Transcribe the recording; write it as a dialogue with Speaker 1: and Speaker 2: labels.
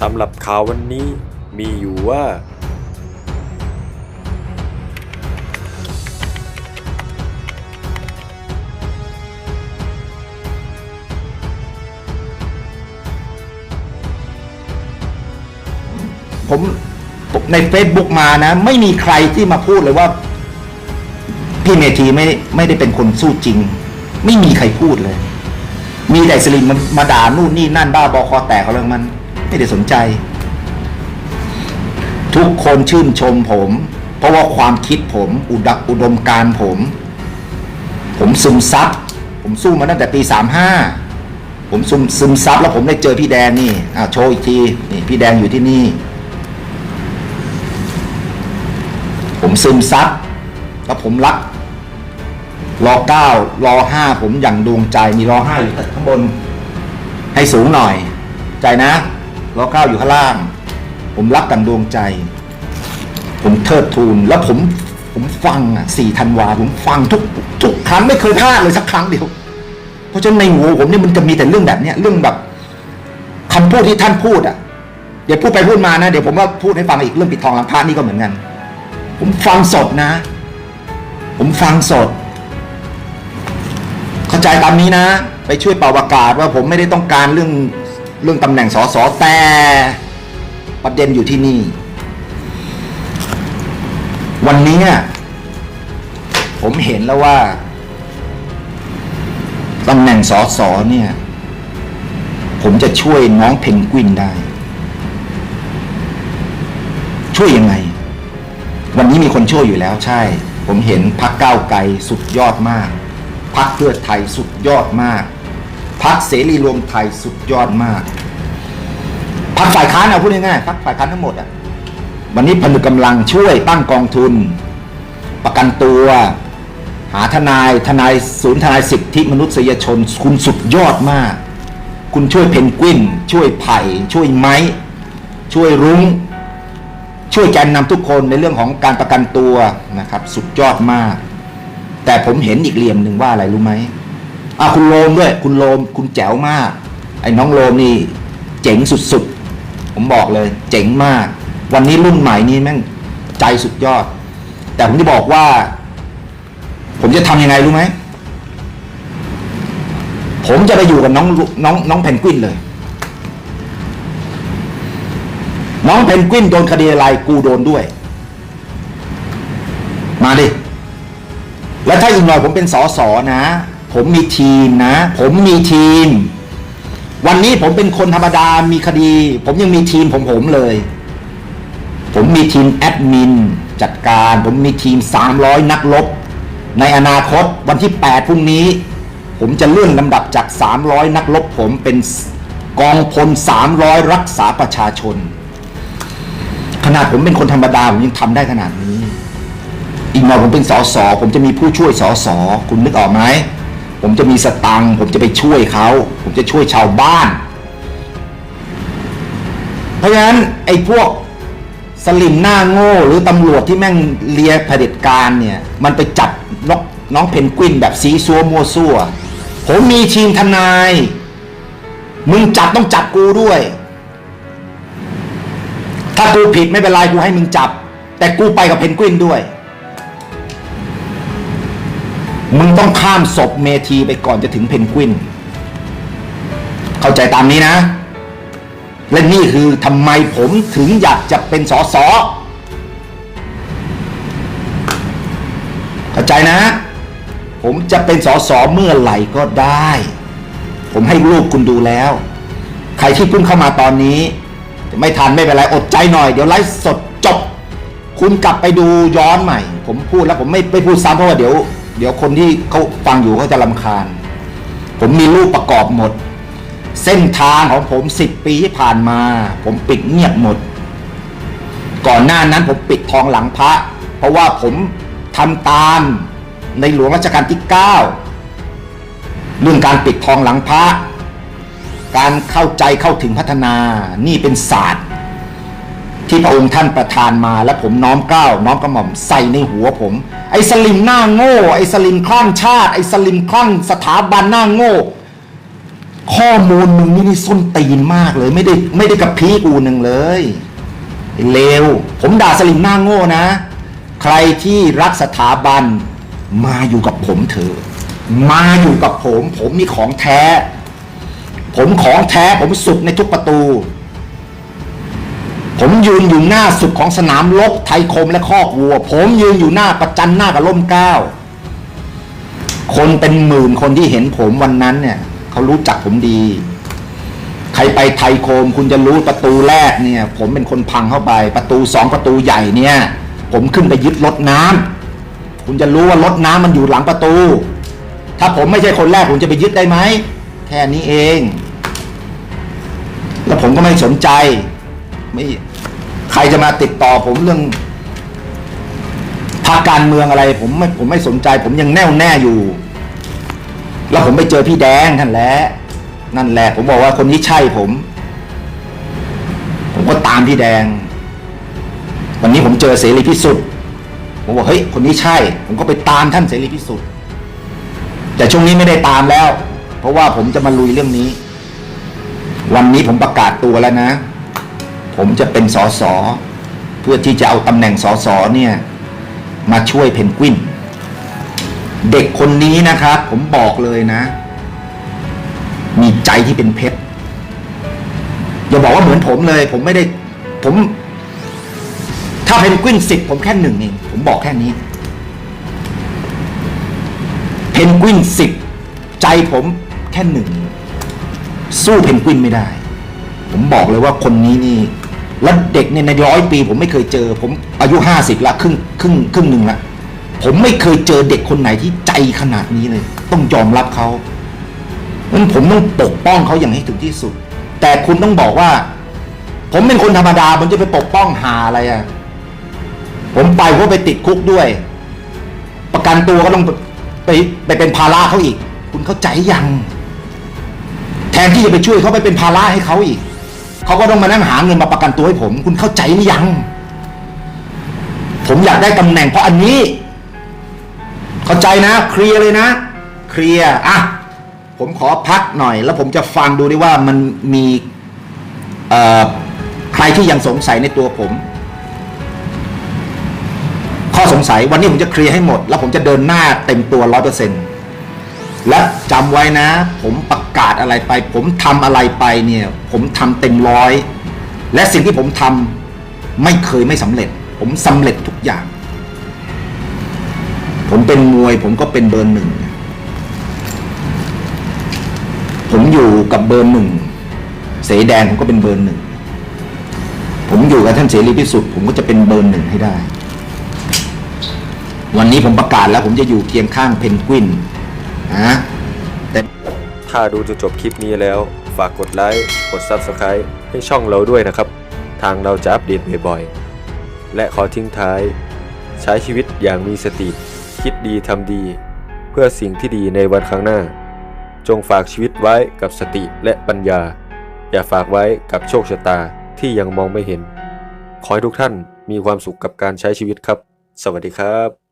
Speaker 1: สำหรับข่าววันนี้มีอยู่ว่า
Speaker 2: ผมใน Facebook มานะ ไม่มีใครที่มาพูดเลยว่า พี่เมธีไม่ไม่ได้เป็นคนสู้จริง ไม่มีใครพูดเลย มีแต่สลิมมามาด่านู่นนี่นั่นบ้าบอคอแตกเขาเรื่องมัน ไม่ได้สนใจ ทุกคนชื่นชมผม เพราะว่าความคิดผม อุดอุดมการผม ผมซึมซับผมสู้มาตั้งแต่ปีสามห้าผมซึมซึมซับแล้วผมได้เจอพี่แดงนี่อ่าโชว์อีกทีนี่พี่แดงอยู่ที่นี่ ผมซึมซับแล้วผมรักรอเก้ารอห้าผมอย่างดวงใจมีรอห้าอยู่ข้างบน ให้สูงหน่อย ใจนะ รอเก้าอยู่ข้างล่าง ผมรักกันดวงใจ ผมเทิดทูนแล้วผมผมฟังอะสี่ธันวาผมฟังทุกทุกครั้งไม่เคยพลาดเลยสักครั้งเดียว เพราะฉะนั้นในหัวผมเนี่ยมันจะมีแต่เรื่องแบบเนี้ยเรื่องแบบคำพูดที่ท่านพูดอะเดี๋ยวพูดไปพูดมานะเดี๋ยวผมว่าพูดให้ฟังอีกเรื่องปิดทองหลังพระนี่ก็เหมือนกัน ผมฟังสดนะ ผมฟังสด เข้าใจตามนี้นะ ไปช่วยเป่าประกาศว่าผมไม่ได้ต้องการเรื่อง เรื่องตำแหน่งสสแต่ประเด็นอยู่ที่นี่ วันนี้ผมเห็นแล้วว่าตำแหน่งสสเนี่ย ผมจะช่วยน้องเพนกวินได้ ช่วยยังไง วันนี้มีคนช่วยอยู่แล้วใช่ ผมเห็นพักก้าวไกลสุดยอดมากพักเพื่อไทยสุดยอดมาก พักเสรีรวมไทยสุดยอดมากพักฝ่ายค้านเอาพูดง่ายๆพักฝ่ายค้านทั้งหมดอะวันนี้ผนึกกำลังช่วยตั้งกองทุน ประกันตัว หาทนายทนายศูนย์ทนายสิทธิมนุษยชน คุณสุดยอดมาก คุณช่วยเพนกวิน ช่วยไผ่ ช่วยไม้ ช่วยรุ้ง ช่วยแกนนำทุกคนในเรื่องของการประกันตัวนะครับ สุดยอดมาก แต่ผมเห็นอีกเหลี่ยมหนึ่งว่าอะไรรู้ไหม อะคุณโลมด้วย คุณโลมคุณแจ๋วมาก ไอ้น้องโลมนี่เจ๋งสุดๆ ผมบอกเลย เจ๋งมาก วันนี้รุ่นใหม่นี่แม่งใจสุดยอด แต่ผมจะบอกว่า ผมจะทำยังไงรู้ไหม ผมจะไปอยู่กับน้องน้องน้องเพนกวินเลย น้องเพนกวินโดนคดีอะไรกูโดนด้วย มาดิ แล้วถ้าอีกหน่อยผมเป็นสอสอนะ ผมมีทีมนะ ผมมีทีม วันนี้ผมเป็นคนธรรมดามีคดี ผมยังมีทีมผมผมเลย ผมมีทีมแอดมินจัดการ ผมมีทีม 300 นักรบในอนาคตวันที่ 8 พรุ่งนี้ ผมจะเลื่อนลำดับจาก 300 นักรบผมเป็นกองพล 300 รักษาประชาชน ขนาดผมเป็นคนธรรมดา ผมยังทำได้ขนาดนี้ อีกหน่อยผมเป็นสอสอผมจะมีผู้ช่วยสอสอคุณนึกออกไหม ผมจะมีสตังค์ผมจะไปช่วยเขา ผมจะช่วยชาวบ้าน เพราะฉะนั้นไอ้พวกสลิมหน้าโง่หรือตำรวจที่แม่งเลียเผด็จการเนี่ย มันไปจับนกน้องเพนกวินแบบซีซัวมัวซัวผมมีทีมทนาย มึงจับต้องจับกูด้วย ถ้ากูผิดไม่เป็นไรกูให้มึงจับ แต่กูไปกับเพนกวินด้วย มึงต้องข้ามศพเมทีไปก่อนจะถึงเพนกวิน เข้าใจตามนี้นะ และนี่คือทำไมผมถึงอยากจะเป็นสอสอเข้าใจนะ ผมจะเป็นสอสอเมื่อไหร่ก็ได้ ผมให้รูปคุณดูแล้ว ใครที่เพิ่งเข้ามาตอนนี้ จะไม่ทันไม่เป็นไรอดใจหน่อย เดี๋ยวไลฟ์สดจบ คุณกลับไปดูย้อนใหม่ ผมพูดแล้วผมไม่ไม่พูดซ้ำเพราะว่าเดี๋ยว เดี๋ยวคนที่เขาฟังอยู่เขาจะลำคาญ ผมมีรูปประกอบหมด เส้นทางของผมสิบปีที่ผ่านมา ผมปิดเงียบหมด ก่อนหน้านั้นผมปิดทองหลังพระ เพราะว่าผมทำตามในหลวงรัชกาลที่ 9 เรื่องการปิดทองหลังพระ การเข้าใจเข้าถึงพัฒนา นี่เป็นศาสตร์ ที่พระองค์ท่านประทานมาและผมน้อมเกล้าน้อมกระหม่อมใส่ในหัวผม ไอ้สลิมหน้าโง่ ไอ้สลิมคลั่งชาติ ไอ้สลิมคลั่งสถาบันหน้าโง่ ข้อมูลมึงนี่นี่ส้นตีนมากเลย ไม่ได้ไม่ได้กับพีกูหนึ่งเลยเลวผมด่าสลิมหน้าโง่นะ ใครที่รักสถาบันมาอยู่กับผมเถอะมาอยู่กับผม ผมมีของแท้ ผมของแท้ผมสุดในทุกประตู ผมยืนอยู่หน้าสุดของสนามรบไทยคมและคอกวัว ผมยืนอยู่หน้าประจันหน้ากับล่มเก้า คนเป็นหมื่นคนที่เห็นผมวันนั้นเนี่ยเขารู้จักผมดี ใครไปไทยโคมคุณจะรู้ประตูแรกเนี่ย ผมเป็นคนพังเข้าไป ประตูสองประตูใหญ่เนี่ย ผมขึ้นไปยึดรถน้ำคุณจะรู้ว่ารถน้ำมันอยู่หลังประตู ถ้าผมไม่ใช่คนแรกผมจะไปยึดได้ไหมแค่นี้เอง แล้วผมก็ไม่สนใจไม่ ใครจะมาติดต่อผมเรื่องพรรคการเมืองอะไร ผมไม่ผมไม่สนใจ ผมยังแน่วแน่อยู่ แล้วผมไปเจอพี่แดงนั่นแหละนั่นแหละ ผมบอกว่าคนนี้ใช่ผม ผมก็ตามพี่แดง วันนี้ผมเจอเสรีพิสุทธิ์ผมบอกเฮ้ยคนนี้ใช่ ผมก็ไปตามท่านเสรีพิสุทธิ์แต่ช่วงนี้ไม่ได้ตามแล้ว เพราะว่าผมจะมาลุยเรื่องนี้ วันนี้ผมประกาศตัวแล้วนะ ผมจะเป็นสสเพื่อที่จะเอาตำแหน่งสสเนี่ยมาช่วยเพนกวิน เด็กคนนี้นะครับ ผมบอกเลยนะ มีใจที่เป็นเพชรอย่าบอกว่าเหมือนผมเลย ผมไม่ได้ผม ถ้าเพนกวินสิบผมแค่หนึ่งเองผมบอกแค่นี้เพนกวินสิบใจผมแค่หนึ่งสู้เพนกวินไม่ได้ ผมบอกเลยว่าคนนี้นี่ แล้วเด็กเนี่ยในร้อยปี ผมไม่เคยเจอ ผมอายุห้าสิบละครึ่งครึ่งครึ่งหนึ่งละผมไม่เคยเจอเด็กคนไหนที่ใจขนาดนี้เลย ต้องยอมรับเขาเพราะฉะนั้นผมต้องปกป้องเขาอย่างให้ถึงที่สุด แต่คุณต้องบอกว่า ผมเป็นคนธรรมดาผมจะไปปกป้องหาอะไรอะผมไปเพราะไปติดคุกด้วย ประกันตัวก็ต้องไปไปเป็นภาระเขาอีก คุณเข้าใจยัง แทนที่จะไปช่วยเขาไปเป็นภาระให้เขาอีก เขาก็ต้องมานั่งหาเงินมาประกันตัวให้ผม คุณเข้าใจหรือยัง ผมอยากได้ตำแหน่งเพราะอันนี้ เข้าใจนะ เคลียร์เลยนะ เคลียร์อะผมขอพักหน่อย แล้วผมจะฟังดูดิว่ามันมีใครที่ยังสงสัยในตัวผม ข้อสงสัยวันนี้ผมจะเคลียร์ให้หมด แล้วผมจะเดินหน้าเต็มตัวร้อยเปอร์เซ็นต์ และจำไว้นะ ผมประกาศอะไรไป ผมทำอะไรไปเนี่ย ผมทำเต็มร้อย และสิ่งที่ผมทำไม่เคยไม่สำเร็จ ผมสำเร็จทุกอย่าง ผมเป็นมวย ผมก็เป็นเบอร์หนึ่ง ผมอยู่กับเบอร์หนึ่ง เสแดงผมก็เป็นเบอร์หนึ่ง ผมอยู่กับท่านเสรีพิสุทธิ์ผมก็จะเป็นเบอร์หนึ่งให้ได้ วันนี้ผมประกาศแล้ว ผมจะอยู่เคียงข้างเพนกวิน นะแต่
Speaker 1: ถ้าดูจนจบคลิปนี้แล้ว ฝากกดไลค์ กด Subscribe ให้ช่องเราด้วยนะครับ ทางเราจะอัปเดตบ่อยๆ และขอทิ้งท้าย ใช้ชีวิตอย่างมีสติ คิดดีทำดี เพื่อสิ่งที่ดีในวันข้างหน้า จงฝากชีวิตไว้กับสติและปัญญา อย่าฝากไว้กับโชคชะตาที่ยังมองไม่เห็น ขอให้ทุกท่านมีความสุขกับการใช้ชีวิตครับ สวัสดีครับ